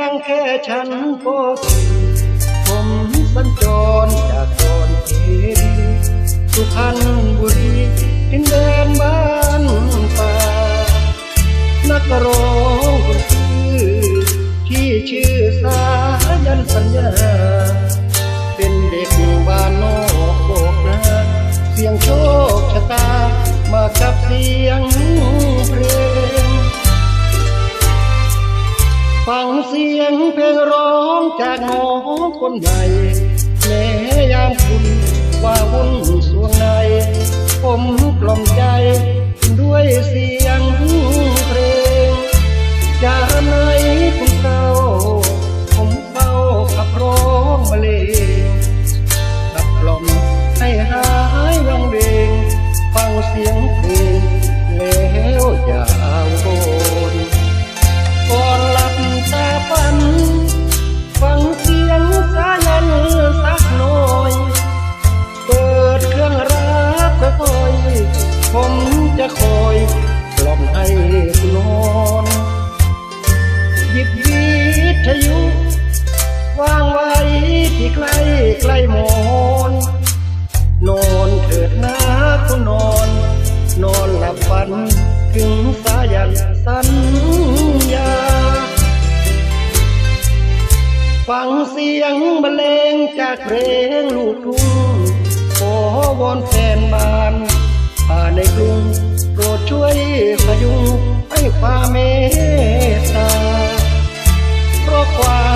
ยงแค่ฉันก็สี่ผมสัญจรจากโซนเขตสุพรรณบุรีดินแดนบ้านป่า นักร้องคนชื่อที่ชื่อสายันสัญญา เป็นเด็กบ้านนอกโบกนะเสียงโช จากหมอคนใหญ่แม้ยามคุณว่าวุ่นสวงใน จะคอยกล่อมให้คุณนอนหยิบวิทยุวางไว้ที่ใกล้ใกล้หมอนนอนเถิดนะคุณนอน นอนหลับฝันถึงสายันสัญญา ฟังเสียงบรรเลงจากเพลงลูกทุ่งขอวอนแฟนบ้าน ในกรุงโปรดช่วยพยุงให้ความเมตตาเพราะความ